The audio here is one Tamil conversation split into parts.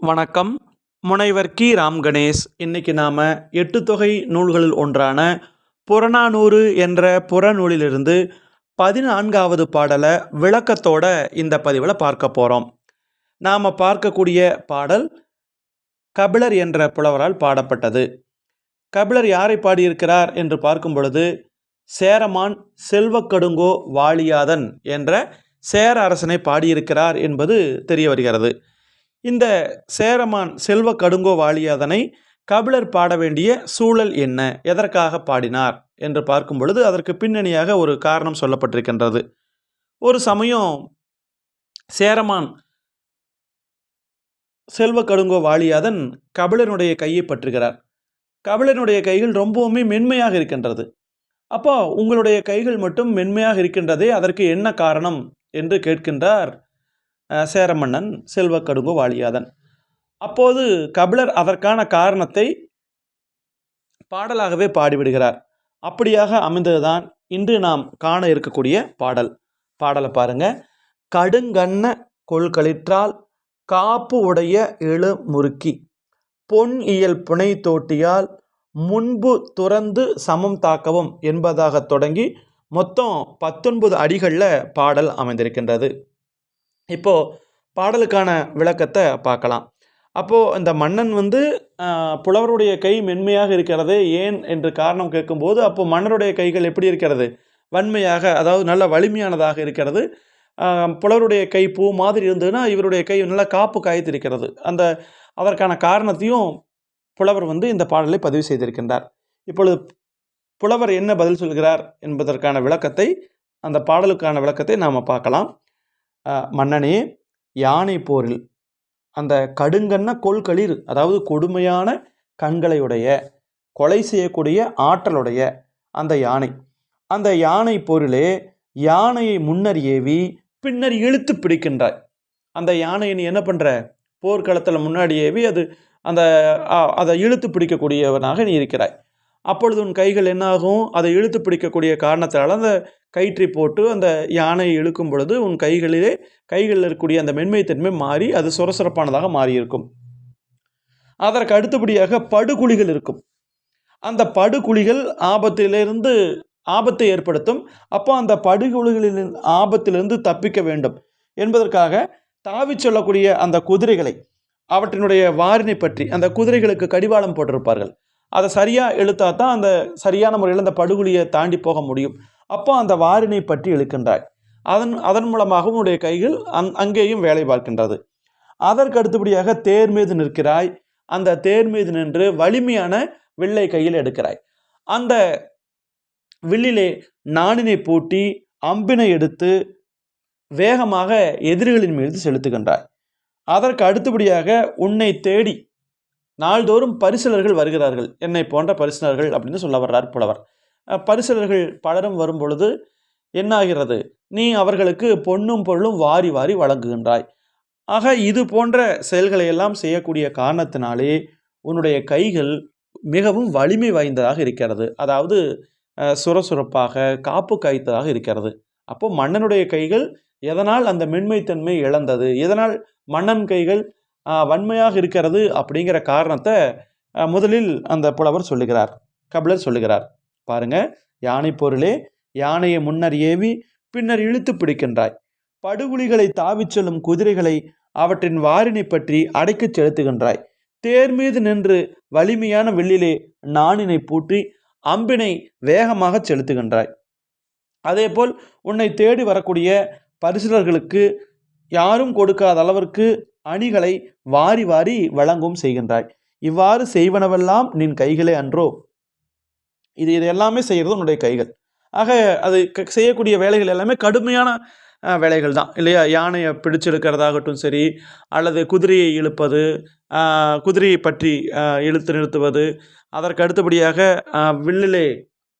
வணக்கம். முனைவர் கி. ராம் கணேஷ். இன்னைக்கு நாம் எட்டு தொகை நூல்களில் ஒன்றான புறநானூறு என்ற புறநூலிலிருந்து பதினான்காவது பாடலை விளக்கத்தோட இந்த பதிவில் பார்க்க போகிறோம் நாம் பார்க்கக்கூடிய பாடல் கபிலர் என்ற புலவரால் பாடப்பட்டது. கபிலர் யாரை பாடியிருக்கிறார் என்று பார்க்கும் பொழுது சேரமான் செல்வக்கடுங்கோ வாழியாதன் என்ற சேர அரசனை பாடியிருக்கிறார் என்பது தெரிய வருகிறது. இந்த சேரமான் செல்வ கடுங்கோ வாழியாதனை கபிலர் பாட வேண்டிய சூழல் என்ன? எதற்காக பாடினார்? என்று பார்க்கும் பொழுது அதற்கு பின்னணியாக ஒரு காரணம் சொல்லப்பட்டிருக்கின்றது. ஒரு சமயம் சேரமான் செல்வ கடுங்கோ வாழியாதன் கபிலனுடைய கையை பற்றுகிறார். கபிலனுடைய கைகள் ரொம்பவுமே மென்மையாக இருக்கின்றது. அப்போ உங்களுடைய கைகள் மட்டும் மென்மையாக இருக்கின்றதே அதற்கு என்ன காரணம்? என்று கேட்கின்றார் சேரமன்னன் செல்வ வாலியாதன். வாழியாதன் அப்போது கபிலர் அதற்கான காரணத்தை பாடலாகவே பாடிவிடுகிறார். அப்படியாக அமைந்ததுதான் இன்று நாம் காண இருக்கக்கூடிய பாடல். பாடலை பாருங்க. கடுங்கண்ண கொள்களிற்றால் காப்பு உடைய எழு முறுக்கி பொன் இயல் புனை தோட்டியால் முன்பு துறந்து சமம் தாக்கவும் என்பதாக தொடங்கி மொத்தம் பத்தொன்பது அடிகளில் பாடல் அமைந்திருக்கின்றது. இப்போது பாடலுக்கான விளக்கத்தை பார்க்கலாம். அப்போது இந்த மன்னன் வந்து புலவருடைய கை மென்மையாக இருக்கிறது. ஏன் என்று காரணம் கேட்கும்போது அப்போது மன்னருடைய கைகள் எப்படி இருக்கிறது? வன்மையாக அதாவது நல்ல வலிமையானதாக இருக்கிறது. புலவருடைய கை பூ மாதிரி இருந்ததுன்னா இவருடைய கை நல்லா காப்பு காய்த்திருக்கிறது. அந்த அதற்கான காரணத்தையும் புலவர் வந்து இந்த பாடலை பதிவு செய்திருக்கின்றார். இப்பொழுது புலவர் என்ன பதில் சொல்கிறார் என்பதற்கான விளக்கத்தை அந்த பாடலுக்கான விளக்கத்தை நாம் பார்க்கலாம். மன்னனே யானை போரில் அந்த கடுங்கண்ண கொள்களிர் அதாவது கொடுமையான கண்களையுடைய கொலை செய்யக்கூடிய ஆற்றலுடைய அந்த யானை. அந்த யானை போரிலே யானையை முன்னர் ஏவி பின்னர் இழுத்து பிடிக்கின்றாய். அந்த யானையை நீ என்ன பண்ணுற போர்க்களத்தில் முன்னாடி ஏவி அது அந்த அதை இழுத்து பிடிக்கக்கூடியவனாக நீ இருக்கிறாய். அப்பொழுது உன் கைகள் என்னாகும்? அதை இழுத்து பிடிக்கக்கூடிய காரணத்தினால் அந்த கயிற்றை போட்டு அந்த யானையை இழுக்கும் பொழுது உன் கைகளிலே கைகளில் இருக்கக்கூடிய அந்த மென்மைத்தன்மை மாறி அது சுரசுரப்பானதாக மாறியிருக்கும். அதற்கு அடுத்தபடியாக படுகுழிகள் இருக்கும். அந்த படுகுழிகள் ஆபத்திலிருந்து ஆபத்தை ஏற்படுத்தும். அப்போ அந்த படுகுழிகளின் ஆபத்திலிருந்து தப்பிக்க வேண்டும். என்பதற்காக தாவிச் சொல்லக்கூடிய அந்த குதிரைகளை அவற்றினுடைய வாரினை பற்றி அந்த குதிரைகளுக்கு கடிவாளம் போட்டிருப்பார்கள். அதை சரியாக இழுத்தா தான் அந்த சரியான முறையில் அந்த படுகொலியை தாண்டி போக முடியும். அப்போ அந்த வாரினை பற்றி இழுக்கின்றாய். அதன் அதன் மூலமாக உன்னுடைய கைகள் அங் அங்கேயும் வேலை பார்க்கின்றது. அதற்கு அடுத்தபடியாக தேர் மீது நிற்கிறாய். அந்த தேர் மீது நின்று வலிமையான வில்லை கையில் எடுக்கிறாய். அந்த வில்லிலே நாணினை பூட்டி அம்பினை எடுத்து வேகமாக எதிரிகளின் மீது செலுத்துகின்றாய். அதற்கு அடுத்தபடியாக உன்னை தேடி நாள்தோறும் பரிசலர்கள் வருகிறார்கள். என்னை போன்ற பரிசலர்கள் அப்படின்னு சொல்ல வர்றார் புலவர். பரிசலர்கள் பலரும் வரும் பொழுது என்னாகிறது நீ அவர்களுக்கு பொன்னும் பொருளும் வாரி வாரி வழங்குகின்றாய். ஆக இது போன்ற செயல்களை எல்லாம் செய்யக்கூடிய காரணத்தினாலே உன்னுடைய கைகள் மிகவும் வலிமை வாய்ந்ததாக இருக்கிறது. அதாவது சுரசுரப்பாக காப்பு காய்த்ததாக இருக்கிறது. அப்போ மன்னனுடைய கைகள் எதனால் அந்த மென்மைத்தன்மை இழந்தது? எதனால் மன்னன் கைகள் வன்மையாக இருக்கிறது அப்படிங்கிற காரணத்தை முதலில் அந்த புலவர் சொல்லுகிறார். கபிலர் சொல்லுகிறார். பாருங்க யானை பொருளே யானையை முன்னர் ஏவி பின்னர் இழுத்து பிடிக்கின்றாய். படுகுழிகளை தாவிச் செல்லும் குதிரைகளை அவற்றின் வாரினை பற்றி அடைக்கச் செலுத்துகின்றாய். தேர் மீது நின்று வலிமையான வில்லிலே நாணினை பூட்டி அம்பினை வேகமாக செலுத்துகின்றாய். அதேபோல் உன்னை தேடி வரக்கூடிய பரிசுலர்களுக்கு யாரும் கொடுக்காத அளவிற்கு அணிகளை வாரி வாரி வழங்கும் செய்கின்றாய். இவ்வாறு செய்வனவெல்லாம் நின் கைகளே அன்றோ? இது இது எல்லாமே செய்கிறது உன்னுடைய கைகள். ஆக அது க- செய்யக்கூடிய வேலைகள் எல்லாமே கடுமையான வேலைகள் தான் இல்லையா? யானையை பிடிச்செடுக்கிறதாகட்டும் சரி அல்லது குதிரையை இழுப்பது குதிரையை பற்றி இழுத்து நிறுத்துவது அதற்கு அடுத்தபடியாக வில்லிலே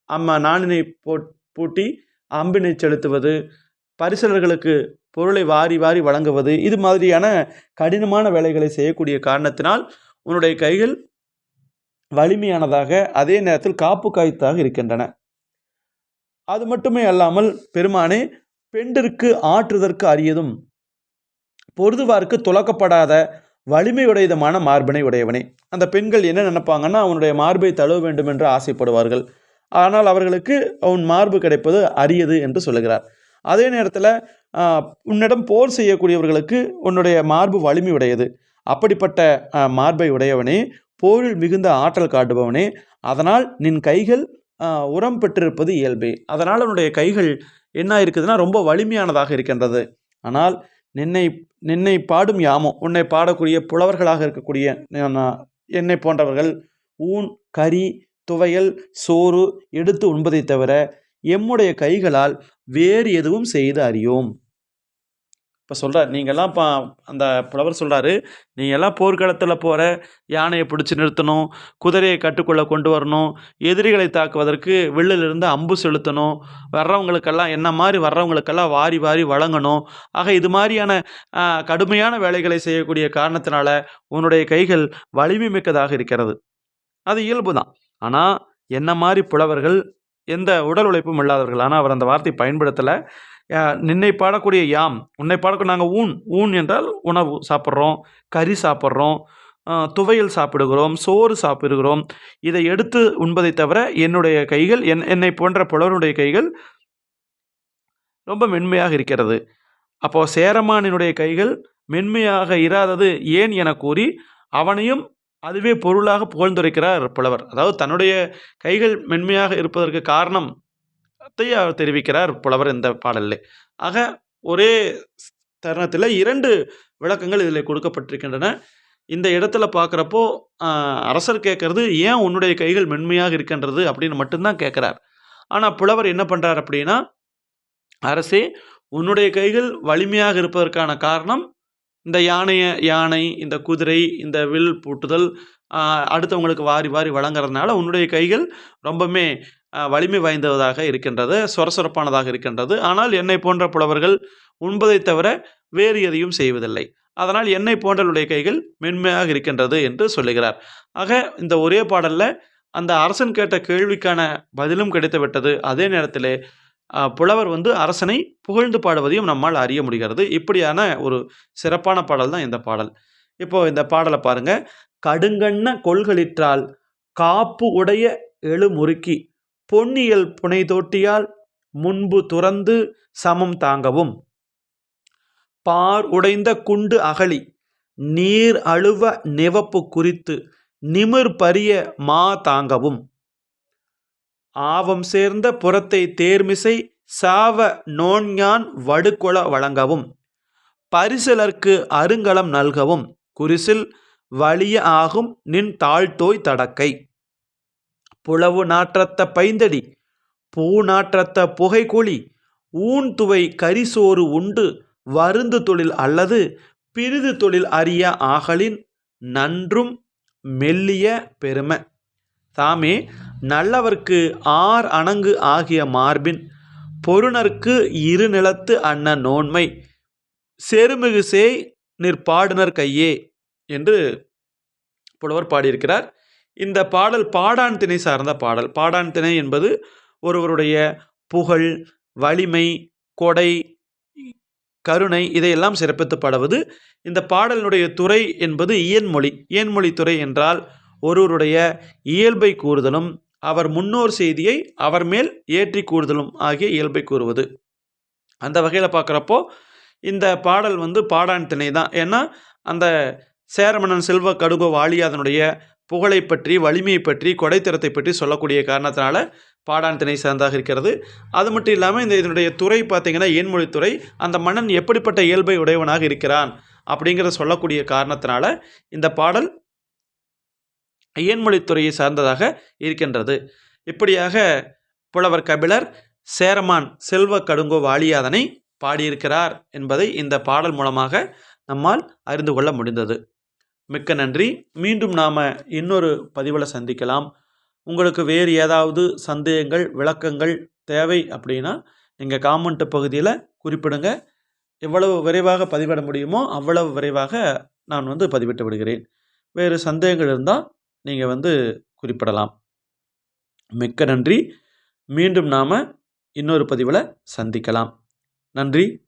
அம்ம நாணினை போ பூட்டி அம்பினை செலுத்துவது பரிசலர்களுக்கு பொருளை வாரி வாரி வழங்குவது இது மாதிரியான கடினமான வேலைகளை செய்யக்கூடிய காரணத்தினால் உன்னுடைய கைகள் வலிமையானதாக அதே நேரத்தில் காப்பு காய்த்தாக இருக்கின்றன. அது மட்டுமே அல்லாமல் பெருமானே பெண்டிற்கு ஆற்றுதற்கு அரியதும் பொருதுவார்க்கு துலக்கப்படாத வலிமையுடையதமான மார்பினை உடையவனே. அந்த பெண்கள் என்ன நினைப்பாங்கன்னா அவனுடைய மார்பை தழுவ வேண்டும் என்று ஆசைப்படுவார்கள். ஆனால் அவர்களுக்கு அவன் மார்பு கிடைப்பது அரியது என்று சொல்லுகிறார். அதே நேரத்தில் உன்னிடம் போர் செய்யக்கூடியவர்களுக்கு உன்னுடைய மார்பு வலிமை உடையது அப்படிப்பட்ட மார்பை உடையவனே போரில் மிகுந்த ஆற்றல் காட்டுபவனே அதனால் நின் கைகள் உரம் பெற்றிருப்பது இயல்பே. அதனால் உன்னுடைய கைகள் என்ன இருக்குதுன்னா ரொம்ப வலிமையானதாக இருக்கின்றது. ஆனால் நின்னை நின்னை பாடும் யாமோ உன்னை பாடக்கூடிய புலவர்களாக இருக்கக்கூடிய என்னை போன்றவர்கள் ஊன் கறி துவையல் சோறு எடுத்து உண்பதை தவிர எம்முடைய கைகளால் வேறு எதுவும் செய்து அறியோம். இப்போ சொல்கிறார் நீங்கள்லாம் இப்போ அந்த புலவர் சொல்கிறாரு நீங்கள்லாம் போர்க்களத்தில் போகிற யானையை பிடிச்சி நிறுத்தணும் குதிரையை கட்டுக்குள்ளே கொண்டு வரணும் எதிரிகளை தாக்குவதற்கு வில்லிலிருந்து அம்பு செலுத்தணும் வர்றவங்களுக்கெல்லாம் என்ன மாதிரி வர்றவங்களுக்கெல்லாம் வாரி வாரி வழங்கணும் ஆக இது மாதிரியான கடுமையான வேலைகளை செய்யக்கூடிய காரணத்தினால உன்னுடைய கைகள் வலிமை மிக்கதாக இருக்கிறது. அது இயல்பு தான். ஆனால் என்ன மாதிரி புலவர்கள் எந்த உடல் உழைப்பும் இல்லாதவர்கள் ஆனால் அவர் அந்த வார்த்தை பயன்படுத்தலை. நின்னை பாடக்கூடிய யாம் உன்னை பாடக்கூடிய நாங்கள் ஊன் ஊன் என்றால் உணவு சாப்பிட்றோம் கறி சாப்பிட்றோம் துவையல் சாப்பிடுகிறோம் சோறு சாப்பிடுகிறோம். இதை எடுத்து உண்பதை தவிர என்னுடைய கைகள் என் என்னை போன்ற புலவருடைய கைகள் ரொம்ப மென்மையாக இருக்கிறது. அப்போது சேரமானினுடைய கைகள் மென்மையாக இராதது ஏன் என கூறி அவனையும் அதுவே பொருளாக புகழ்ந்துரைக்கிறார் புலவர். அதாவது தன்னுடைய கைகள் மென்மையாக இருப்பதற்கு காரணம் அவர் தெரிவிக்கிறார் புலவர் இந்த பாடலில். ஆக ஒரே தருணத்தில் இரண்டு விளக்கங்கள் இதில் கொடுக்கப்பட்டிருக்கின்றன. இந்த இடத்துல பார்க்குறப்போ அரசர் கேட்கறது ஏன் உன்னுடைய கைகள் மென்மையாக இருக்கின்றது? அப்படின்னு மட்டும்தான் கேட்குறார். ஆனால் புலவர் என்ன பண்ணுறார் அப்படின்னா அரசே உன்னுடைய கைகள் வலிமையாக இருப்பதற்கான காரணம் இந்த யானையை யானை இந்த குதிரை இந்த வில் பூட்டுதல் அடுத்தவங்களுக்கு வாரி வாரி வழங்குறதுனால உன்னுடைய கைகள் ரொம்பவுமே வலிமை வாய்ந்ததாக இருக்கின்றது சொரசொரப்பானதாக இருக்கின்றது. ஆனால் என்னை போன்ற புலவர்கள் உண்பதை தவிர வேறு எதையும் செய்வதில்லை. அதனால் என்னை போன்றவருடைய கைகள் மென்மையாக இருக்கின்றது என்று சொல்லுகிறார். ஆக இந்த ஒரே பாடலில் அந்த அரசன் கேட்ட கேள்விக்கான பதிலும் கிடைத்துவிட்டது. அதே நேரத்தில் புலவர் வந்து அரசனை புகழ்ந்து பாடுவதையும் நம்மால் அறிய முடிகிறது. இப்படியான ஒரு சிறப்பான பாடல் தான் இந்த பாடல். இப்போ இந்த பாடலை பாருங்க. கடுங்கண்ண கொள்களிற்றால் காப்பு உடைய எழுமுறுக்கி பொன்னியல் புனைதோட்டியால் முன்பு துறந்து சமம் தாங்கவும். பார் உடைந்த குண்டு அகழி நீர் அழுவ நிவப்பு குறித்து நிமிர் பரிய மா தாங்கவும். ஆவம் சேர்ந்த புறத்தை தேர்மிசை சாவ நோன்ஞான் வடுகொள வழங்கவும். பரிசலர்க்கு அருங்கலம் நல்கவும் குரிசில் வலிய ஆகும் நின் தாழ்த்தோய் தடக்கை. புலவு நாற்றத்த பைந்தடி பூ நாற்றத்த புகைக்குழி ஊன் துவை கரிசோறு உண்டு வருந்து தொழில் அல்லது பிரிது தொழில் அறிய ஆகலின் நன்றும் மெல்லிய பெருமை. தாமே நல்லவர்க்கு ஆர் அணங்கு ஆகிய மார்பின் பொருணர்க்கு இரு நிலத்து அன்ன நோன்மை செருமிகு சேய் நிற்பாடுனர் கையே என்று புலவர் பாடியிருக்கிறார். இந்த பாடல் பாடான் திணை சார்ந்த பாடல். பாடான் திணை என்பது ஒருவருடைய புகழ் வலிமை கொடை கருணை இதையெல்லாம் சிறப்பித்து பாடுவது. இந்த பாடலினுடைய துறை என்பது இயன்மொழி. இயன்மொழி துறை என்றால் ஒருவருடைய இயல்பை கூறுதலும் அவர் முன்னோர் செய்தியை அவர் மேல் ஏற்றி கூறுதலும் ஆகிய இயல்பை கூறுவது. அந்த வகையில் பார்க்குறப்போ இந்த பாடல் வந்து பாடான் திணை தான். ஏன்னா அந்த சேரமணன் செல்வ கடுகோ வாலியாதனுடைய புகழை பற்றி வலிமையை பற்றி கொடைத்திறத்தை பற்றி சொல்லக்கூடிய காரணத்தினால பாடான் திணை சார்ந்தாக இருக்கிறது. அது மட்டும் இல்லாமல் இந்த இதனுடைய துறை பார்த்திங்கன்னா ஏன்மொழித்துறை அந்த மன்னன் எப்படிப்பட்ட இயல்பை உடையவனாக இருக்கிறான்? அப்படிங்கிறத சொல்லக்கூடிய காரணத்தினால இந்த பாடல் இயன்மொழித்துறையை சார்ந்ததாக இருக்கின்றது. இப்படியாக புலவர் கபிலர் சேரமான் செல்வ கடுங்கோ வாலியாதனை பாடியிருக்கிறார் என்பதை இந்த பாடல் மூலமாக நம்மால் அறிந்து கொள்ள முடிந்தது. மிக்க நன்றி. மீண்டும் நாம் இன்னொரு பதிவில் சந்திக்கலாம். உங்களுக்கு வேறு ஏதாவது சந்தேகங்கள் விளக்கங்கள் தேவை அப்படின்னா நீங்கள் காமெண்ட் பகுதியில் குறிப்பிடுங்க. எவ்வளவு விரைவாக பதிவிட முடியுமோ அவ்வளவு விரைவாக நான் வந்து பதிவிட்டு விடுகிறேன். வேறு சந்தேகங்கள் இருந்தால் நீங்கள் வந்து குறிப்பிடலாம். மிக்க நன்றி. மீண்டும் நாம் இன்னொரு பதிவில் சந்திக்கலாம். நன்றி.